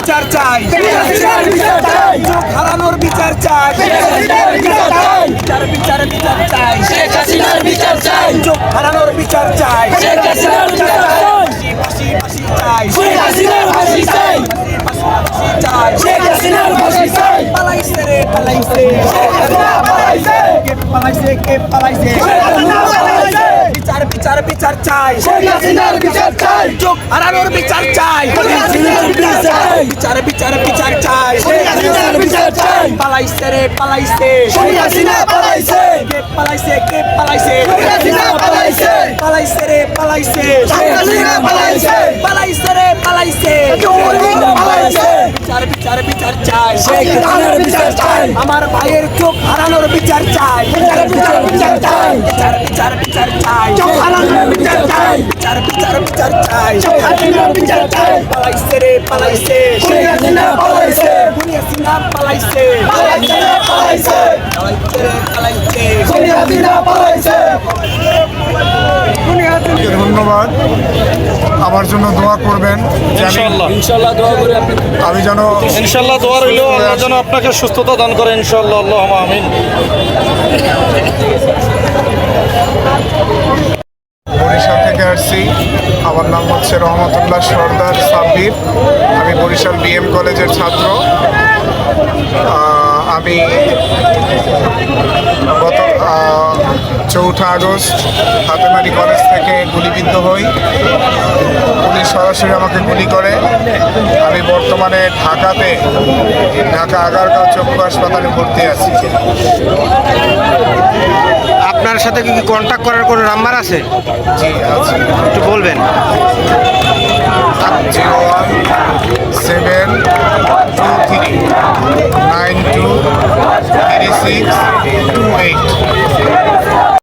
বিচার চাই চোখ হারানোর বিচার চাই বিচার বিচার বিচার চাই শেখ হাসিনার বিচার চাই চোখ হারানোর বিচার চাই শেখ হাসিনার বিচার চাই ফাঁসি ফাঁসি চাই শেখ হাসিনার ফাঁসি চাই চাই শেখ হাসিনার ফাঁসি চাই পালাইছে রে পালাইছে শেখ হাসিনা পালাইছে কে পালাইছে কে পালাইছে শেখ হাসিনা পালাইছে বিচার বিচার বিচার চাই শেখ হাসিনার বিচার চাই চোখ হারানোর বিচার চাই শেখ হাসিনার বিচার বিচার বিচার চাই। বিচার চাই। পালাইছে রে পালাইছে। হাসিনা পালাইছে। কে পালাইছে কে পালাইছে? হাসিনা পালাইছে। পালাইছে রে পালাইছে। হাসিনা পালাইছে। পালাইছে রে পালাইছে। পালাইছে? বিচার বিচার বিচার চাই। বিচার চাই? আমার ভাইয়ের চোখ হারানোর বিচার চাই। বিচার বিচার বিচার চাই। বিচার বিচার বিচার চাই চোখ হারানোর বিচার চাই বিচার বিচার বিচার চাই হাসিনার বিচার চাই। পালাইছে রে পালাইছে। শেখ হাসিনা পালাইছে। দুনিয়া সিনা পালাইছে। পালাইছে রে পালাইছে। পালাইছে রে পালাইছে। শেখ হাসিনা পালাইছে ধন্যবাদ। আমার জন্য দোয়া করবেন দোয়া করে আপনি। আমি যেন ইনশাল্লাহ দোয়া রইল আল্লাহ যেন আপনাকে সুস্থতা দান করে ইনশাল্লাহ আল্লাহ আমিন বরিশাল থেকে আসছি আমার নাম হচ্ছে রহমতুল্লাহ সর্দার সাব্বির। আমি বরিশাল বিএম কলেজের ছাত্র। আমি গত চৌঠা আগস্ট হাতেমারি কলেজ থেকে গুলিবিদ্ধ হই। পুলিশ সরাসরি আমাকে গুলি করে। আমি বর্তমানে ঢাকাতে, ঢাকা আগারগাঁও চক্ষু হাসপাতালে ভর্তি আছি। আপনার সাথে কি কন্ট্যাক্ট করার কোনো নাম্বার আছে? একটু বলবেন। Zero one seven two three nine two three six